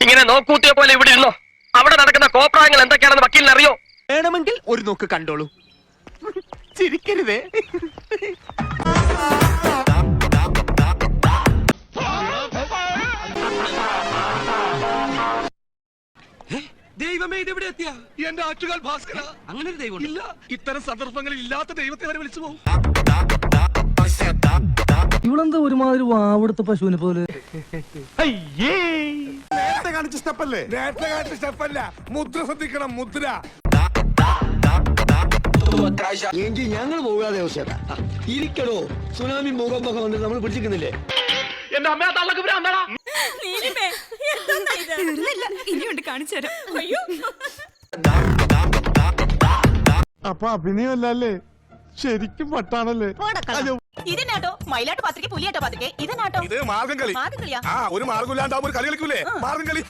ഇങ്ങനെ നോക്കൂത്തിയ പോലെ ഇവിടെ ഇരുന്നോ അവിടെ നടക്കുന്ന കോപ്രായങ്ങൾ എന്തൊക്കെയാണെന്ന് വക്കീലിന് അറിയോ വേണമെങ്കിൽ ഒരു നോക്ക് കണ്ടോളൂ. ചിരിക്കരുതേ. ദൈവമേ ഇതെവിടെ എത്തിയ? എന്റെ ആറ്റുകാൽ ഭാസ്കര. അങ്ങനെ ഒരു ദൈവം ഇല്ല ഇത്തരം സന്ദർഭങ്ങളിൽ ഇല്ലാത്ത ദൈവത്തെ വരെ വിളിച്ചു പോകും. ഇവളെന്താ ഒരുമാതിരി വാവെടുത്ത പശുവിനെ പോലെ. നേരത്തെ കാണിച്ച സ്റ്റെപ്പല്ലേ? നേരത്തെ കാണിച്ച സ്റ്റെപ്പ് അല്ല മുദ്ര ശ്രദ്ധിക്കണം മുദ്ര. എങ്കിൽ ഞങ്ങൾ പോകാതെ ഇരിക്കടോ. സുനാമി ഭൂകമ്പൊക്കെ വന്നിട്ട് നമ്മൾ പിടിച്ചിരിക്കുന്നില്ലേ? എന്റെ അമ്മ തള്ളക്ക് ഇനിയുണ്ട് കാണിച്ചു തരാം. അയ്യോ. അപ്പൊ അഭിനയമല്ലേ ശരിക്കും പട്ടാണല്ലേ ഇതെന്നാട്ടോ മയിലാട്ട് പത്രിക പുലിയാട്ടോ പത്രിക ഇതെന്നാട്ടോ ഇത് മാർഗം കളി. മാർഗം കളിയാ? ആ ഒരു മാർഗം ഇല്ലാണ്ടാവുമ്പോ ഒരു കളി കളിക്കൂലേ? മാർഗം കളി.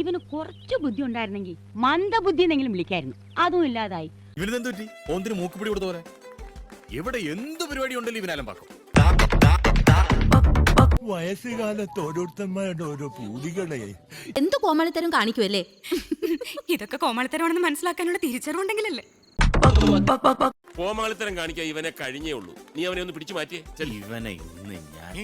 ഇവന് കുറച്ച് ബുദ്ധി ഉണ്ടായിരുന്നെങ്കിൽ മന്ദബുദ്ധി എന്നെങ്കിലും വിളിക്കായിരുന്നു. അതും ഇല്ലാതായി. ഇവനെന്തു പറ്റി? ഓന്തിന് മൂക്കുപിടി കൊടുത്ത പോലെ. എവിടെ എന്ത് പരിപാടി ഉണ്ടല്ലോ ഇവനാലും പാക്കും വയസ്സുകാലത്ത് ഓരോരുത്തന്മാരുടെ ഓരോ പൂതികളെ. എന്ത് കോമാളിത്തരം കാണിക്കുമല്ലേ ഇതൊക്കെ കോമാളിത്തരമാണെന്ന് മനസ്സിലാക്കാനുള്ള തിരിച്ചറിവുണ്ടെങ്കിലല്ലേ? കോമാളിത്തരം കാണിക്കാൻ ഇവനെ കഴിഞ്ഞേ ഉള്ളൂ. നീ അവനെ ഒന്ന് പിടിച്ചു മാറ്റിയേ. ഇവനെ ഇന്ന് ഞാൻ